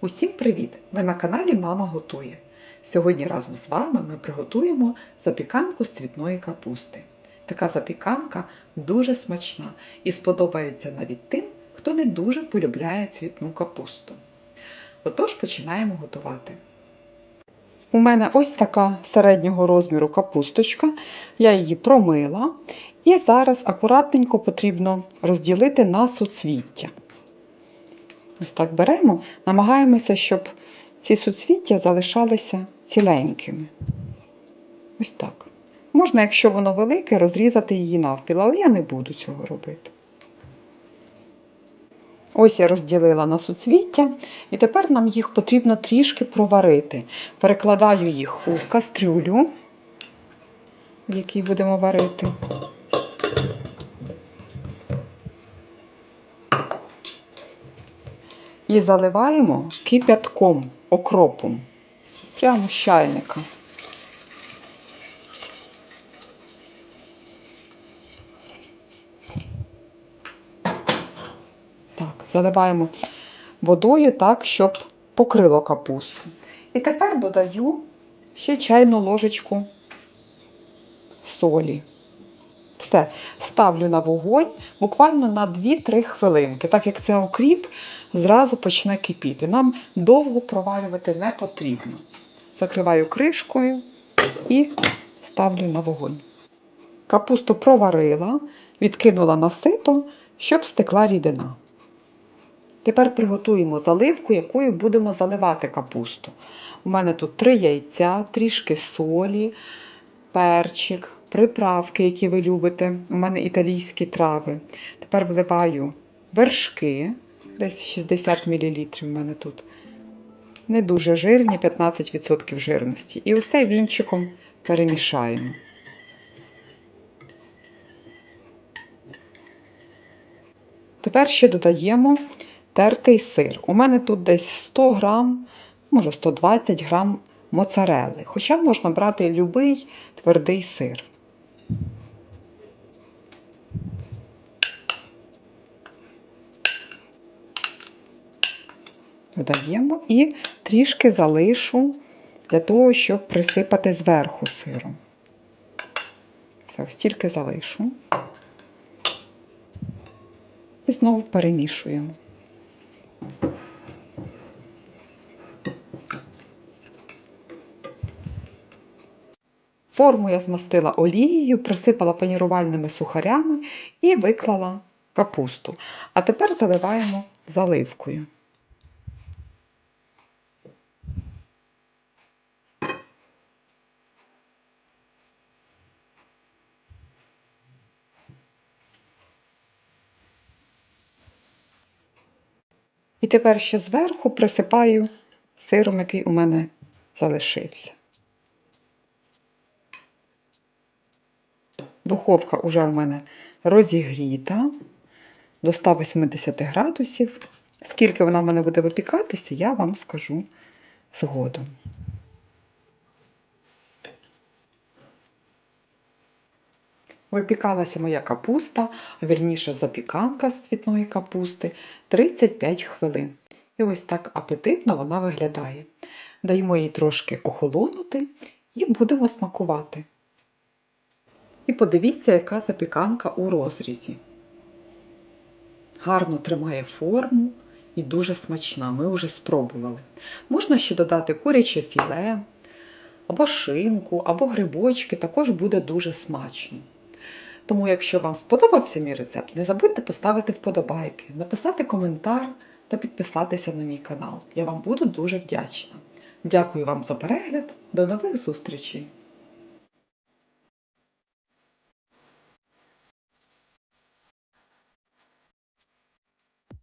Усім привіт! Ви на каналі Мама готує. Сьогодні разом з вами ми приготуємо запіканку з цвітної капусти. Така запіканка дуже смачна і сподобається навіть тим, хто не дуже полюбляє цвітну капусту. Отож починаємо готувати. У мене ось така середнього розміру капусточка. Я її промила і зараз акуратненько потрібно розділити на суцвіття. Ось так беремо, намагаємося, щоб ці суцвіття залишалися ціленькими. Ось так. Можна, якщо воно велике, розрізати її навпіл, але я не буду цього робити. Ось я розділила на суцвіття, і тепер нам їх потрібно трішки проварити. Перекладаю їх у кастрюлю, в якій будемо варити. І заливаємо кипятком, окропом, прямо з чайника. Так, заливаємо водою так, щоб покрило капусту. І тепер додаю ще чайну ложечку солі. Все, ставлю на вогонь буквально на 2-3 хвилинки. Так як це окріп, зразу почне кипіти. Нам довго проварювати не потрібно. Закриваю кришкою і ставлю на вогонь. Капусту проварила, відкинула на сито, щоб стекла рідина. Тепер приготуємо заливку, якою будемо заливати капусту. У мене тут 3 яйця, трішки солі, перчик, приправки, які ви любите. У мене італійські трави. Тепер вливаю вершки, десь 60 мл у мене тут. Не дуже жирні, 15% жирності. І усе вінчиком перемішаємо. Тепер ще додаємо тертий сир. У мене тут десь 100 грам, може 120 грам моцарели. Хоча можна брати будь-який твердий сир. Додаємо і трішки залишу для того, щоб присипати зверху сиром. Все, ось тільки залишу. І знову перемішуємо. Форму я змастила олією, присипала панірувальними сухарями і виклала капусту. А тепер заливаємо заливкою. І тепер ще зверху присипаю сиром, який у мене залишився. Духовка вже у мене розігріта до 180 градусів. Скільки вона в мене буде випікатися, я вам скажу згодом. Випікалася моя капуста, вірніше запіканка з цвітної капусти 35 хвилин. І ось так апетитно вона виглядає. Даємо їй трошки охолонути і будемо смакувати. І подивіться, яка запіканка у розрізі. Гарно тримає форму і дуже смачна. Ми вже спробували. Можна ще додати куряче філе, або шинку, або грибочки, також буде дуже смачно. Тому, якщо вам сподобався мій рецепт, не забудьте поставити вподобайки, написати коментар та підписатися на мій канал. Я вам буду дуже вдячна. Дякую вам за перегляд. До нових зустрічей!